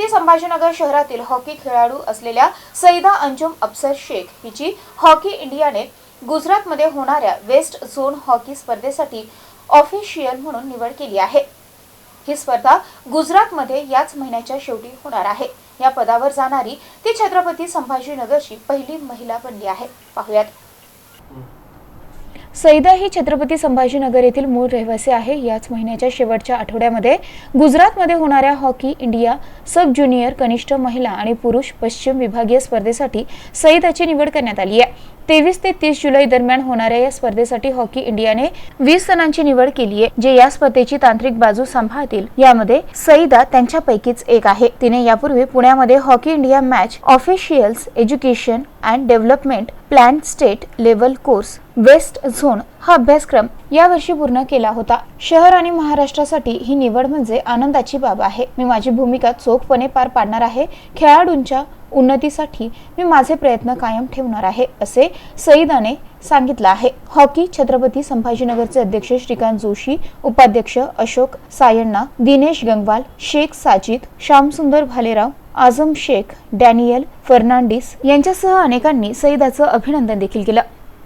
छत्रपती संभाजीनगर शहरातील हॉकी खेळाडू असलेल्या सईदा अंजुम अफसर शेख हिची हॉकी इंडियाने गुजरातमध्ये होणाऱ्या वेस्ट झोन हॉकी स्पर्धेसाठी ऑफिशियल म्हणून निवड केली आहे. ही स्पर्धा गुजरातमध्ये याच महिन्याच्या शेवटी होणार आहे. या पदावर जाणारी ती छत्रपती संभाजीनगरची पहिली महिला बनली आहे. पाहुयात. सैदा ही छत्रपती संभाजीनगर येथील मूळ रहिवासी आहे. याच महिन्याच्या शेवटच्या आठवड्यामध्ये गुजरातमध्ये होणाऱ्या हॉकी इंडिया सब ज्युनियर कनिष्ठ महिला आणि पुरुष पश्चिम विभागीय स्पर्धेसाठी सईदाची निवड करण्यात आली आहे. तेवीस ते तीस जुलै दरम्यान होणाऱ्या या स्पर्धेसाठी हॉकी इंडियाने वीस जणांची निवड केली आहे जे या स्पर्धेची तांत्रिक बाजू सांभाळतील. यामध्ये सईदा त्यांच्यापैकीच एक आहे. तिने यापूर्वी पुण्यामध्ये hockey India match officials education and development plan state level course west zone हा अभ्यासक्रम यावर्षी पूर्ण केला होता. शहर आणि महाराष्ट्रासाठी ही निवड म्हणजे आनंदाची बाब आहे. मी माझी भूमिका चोखपणे पार पाडणार आहे. खेळाडूंच्या उन्नतीसाठी मी माझे प्रयत्न कायम ठेवणार आहे असे सईदाने सांगितलं आहे. हॉकी छत्रपती संभाजीनगरचे अध्यक्ष श्रीकांत जोशी उपाध्यक्ष अशोक सायण्णा दिनेश गंगवाल शेख साजिद श्यामसुंदर भालेराव आझम शेख डॅनियल फर्नांडिस यांच्यासह अनेकांनी सईदाचं अभिनंदन देखील केलं.